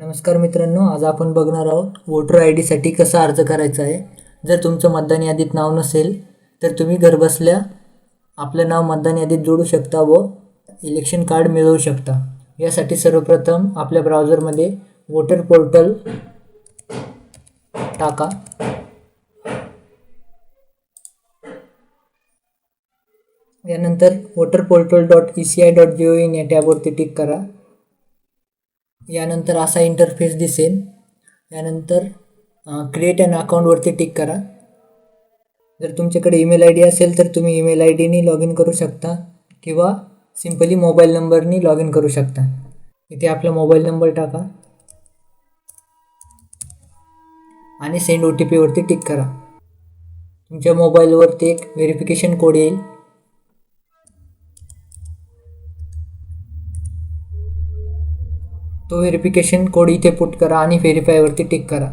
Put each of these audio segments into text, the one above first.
नमस्कार मित्रांनो आज आपण बघणार आहोत वोटर आय डीसाठी कसा अर्ज करायचा आहे. जर तुमचं मतदान यादीत नाव नसेल तर तुम्ही घरबसल्या आपलं नाव मतदान यादीत जोडू शकता व इलेक्शन कार्ड मिळवू शकता. यासाठी सर्वप्रथम आपल्या ब्राउझरमध्ये वोटर पोर्टल टाका. यानंतर voter portal dot E C I dot G O in या टॅबवरती टिक करा. यानंतर असा इंटरफेस दिसेल. यानंतर क्रिएट अन अकाउंटवरती टिक करा. जर तुमच्याकडे ईमेल आय डी असेल तर तुम्ही ईमेल आय डीनी लॉग इन करू शकता किंवा सिम्पली मोबाईल नंबरनी लॉग इन करू शकता. इथे आपला मोबाईल नंबर टाका. आणि सेंड ओ टी पीवरती टिक करा. तुमच्या मोबाईलवरती एक व्हेरिफिकेशन कोड येईल. तो व्हेरिफिकेशन कोड इथे पुट करा आणि व्हेरीफायवरती टिक करा.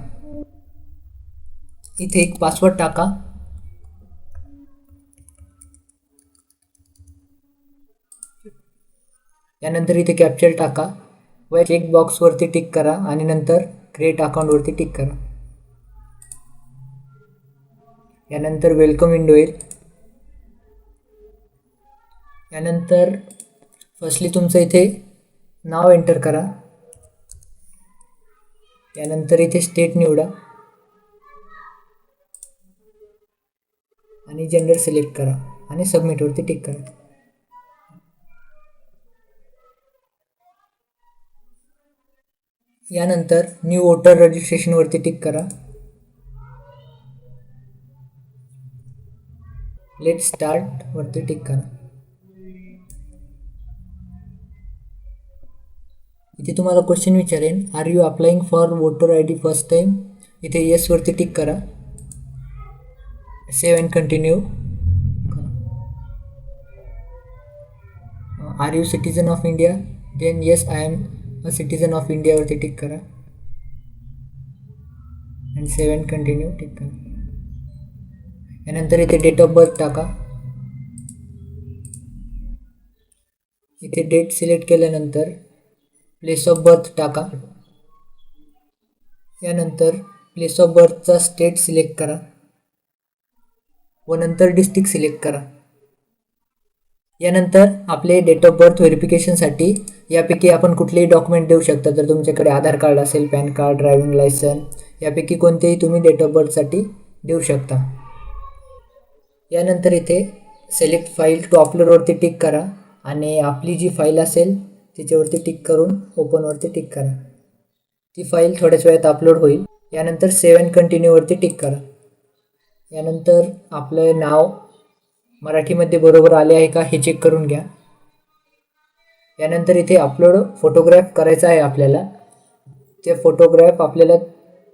इथे एक पासवर्ड टाका. यानंतर इथे कॅप्चर टाका. व चेक बॉक्सवरती टिक करा आणि नंतर क्रिएट अकाउंटवरती टिक करा. यानंतर वेलकम विंडो येईल. यानंतर फर्स्टली तुमचं इथे नाव एंटर करा. यानंतर इथे स्टेट निवडा. आणि जेंडर सिलेक्ट करा. आणि सबमिटवरती टिक करा. यानंतर न्यू वोटर रजिस्ट्रेशनवरती टिक करा. लेट स्टार्ट वरती टिक करा. ती तुम्हाला क्वेश्चन विचारेन. Are you applying for voter I D first time इथे येसवरती टिक करा. Save and continue are you citizen of India then yes I am a citizen of इंडियावरती tick करा. And save and continue tick करा. यानंतर इथे date of birth टाका. इथे date select केल्यानंतर प्लेस ऑफ बर्थ टाका. यानंतर प्लेस ऑफ बर्थचा स्टेट सिलेक्ट करा. व नंतर डिस्ट्रिक्ट सिलेक्ट करा. यानंतर आपले डेट ऑफ बर्थ व्हेरिफिकेशनसाठी यापैकी आपण कुठलेही डॉक्युमेंट देऊ शकता. जर तुमच्याकडे आधार कार्ड असेल पॅन कार्ड ड्रायव्हिंग लायसन यापैकी कोणतेही तुम्ही डेट ऑफ बर्थसाठी देऊ शकता. यानंतर इथे सिलेक्ट फाईल टू अपलोडवरती टिक करा. आणि आपली जी फाईल असेल तिच्यावरती टिक करून ओपनवरती टिक करा. ती फाईल थोड्याच वेळात अपलोड होईल. यानंतर सेव्ह अँड कंटिन्यूवरती टिक करा. यानंतर आपलं नाव मराठीमध्ये बरोबर आले आहे का हे चेक करून घ्या. यानंतर इथे अपलोड फोटोग्राफ करायचा आहे आपल्याला. ते फोटोग्राफ आपल्याला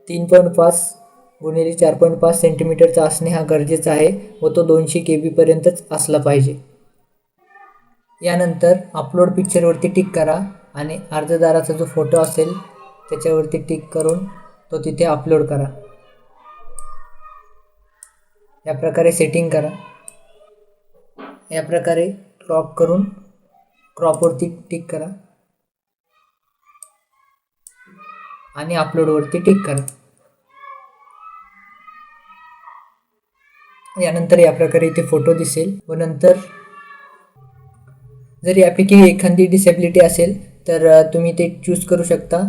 तीन पॉईंट पाच गुणिले चार पॉईंट पाच सेंटीमीटरचा असणे हा गरजेचा आहे व तो दोनशे के बीपर्यंतच असला पाहिजे. यानंतर अपलोड पिक्चरवरती टिक करा आणि अर्जदाराचा जो फोटो असेल त्याच्यावरती टिक करून तो तिथे अपलोड करा. या प्रकारे सेटिंग करा. या प्रकारे क्रॉप करून क्रॉपवरती टिक करा. आणि अपलोडवरती टिक करा. यानंतर या प्रकारे इथे फोटो दिसेल व नंतर जर यापैकी एखादी डिसेबिलिटी असेल तर तुम्ही ते चूज करू शकता.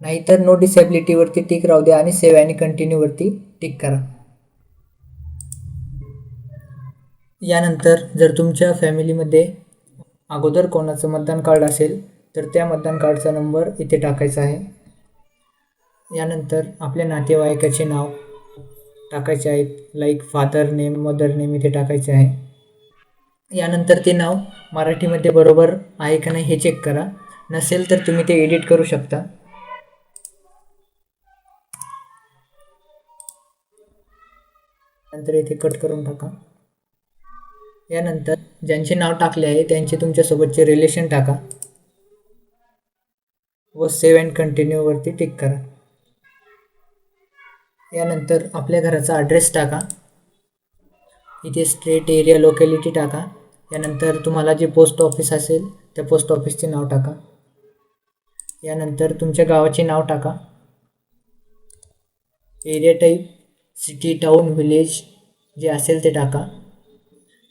नाहीतर नो डिसेबिलिटीवरती टिक राहू द्या आणि सेव्ह आणि कंटिन्यूवरती टिक करा. यानंतर जर तुमच्या फॅमिलीमध्ये अगोदर कोणाचं मतदान कार्ड असेल तर त्या मतदान कार्डचा नंबर इथे टाकायचा आहे. यानंतर आपल्या नातेवाईकाचे नाव टाकायचे आहेत. Like father name mother name इथे टाकायचे आहे. यानंतर ते नाव मराठीमध्ये बरोबर आहे का नाही हे चेक करा. नसेल तर तुम्ही ते एडिट करू शकता. नंतर इथे कट करून टाका. यानंतर ज्यांचे नाव टाकले आहे त्यांचे तुमच्यासोबतचे रिलेशन टाका. व सेव्ह अँड कंटिन्यूवरती टिक करा. यानंतर आपल्या घराचा ॲड्रेस टाका. इथे स्ट्रेट एरिया लोकॅलिटी टाका. यानंतर तुम्हाला जे पोस्ट ऑफिस असेल त्या पोस्ट ऑफिसचे नाव टाका. यानंतर तुमच्या गावाचे नाव टाका. Area type city town village जे असेल ते टाका.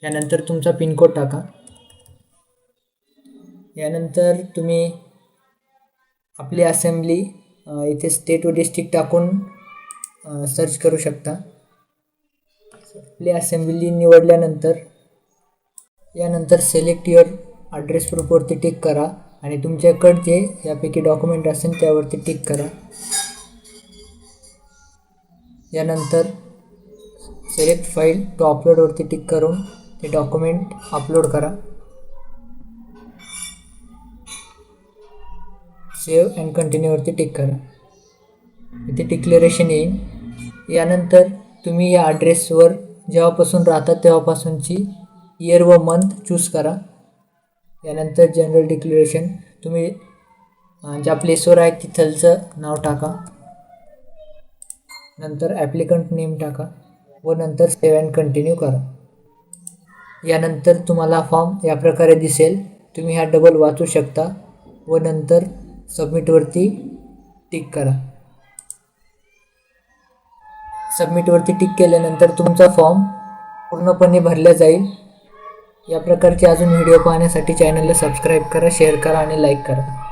यानंतर तुमचा पिनकोड टाका. यानंतर तुम्ही आपली असेंब्ली इथे स्टेट व डिस्ट्रिक्ट टाकून सर्च करू शकता. आपली असेंब्ली निवडल्यानंतर यानंतर सिलेक्ट युअर ॲड्रेस प्रूफवरती टिक करा आणि तुमच्याकडे जे यापैकी डॉक्युमेंट असेल त्यावरती टिक करा. यानंतर सिलेक्ट फाईल टू अपलोडवरती टिक करून ते डॉक्युमेंट अपलोड करा. सेव्ह अँड कंटिन्यूवरती टिक करा. इथे डिक्लेरेशन येईल. यानंतर तुम्ही या ॲड्रेसवर जेव्हापासून राहतात तेव्हापासूनची इयर व मंथ चूज करा. यानंतर जनरल डिक्लेरेशन तुम्ही ज्या प्लेसवर आहे तिथलचं नाव टाका. नंतर ॲप्लिकंट नेम टाका व नंतर सेव्ह अँड कंटिन्यू करा. यानंतर तुम्हाला फॉर्म या प्रकारे दिसेल. तुम्ही हा डबल वाचू शकता व नंतर सबमिटवरती टिक करा. सबमिटवरती टिक केल्यानंतर तुमचा फॉर्म पूर्णपणे भरला जाईल. या प्रकारचे अजून व्हिडिओ पाहण्यासाठी चॅनलला सबस्क्राईब करा शेअर करा आणि लाईक करा.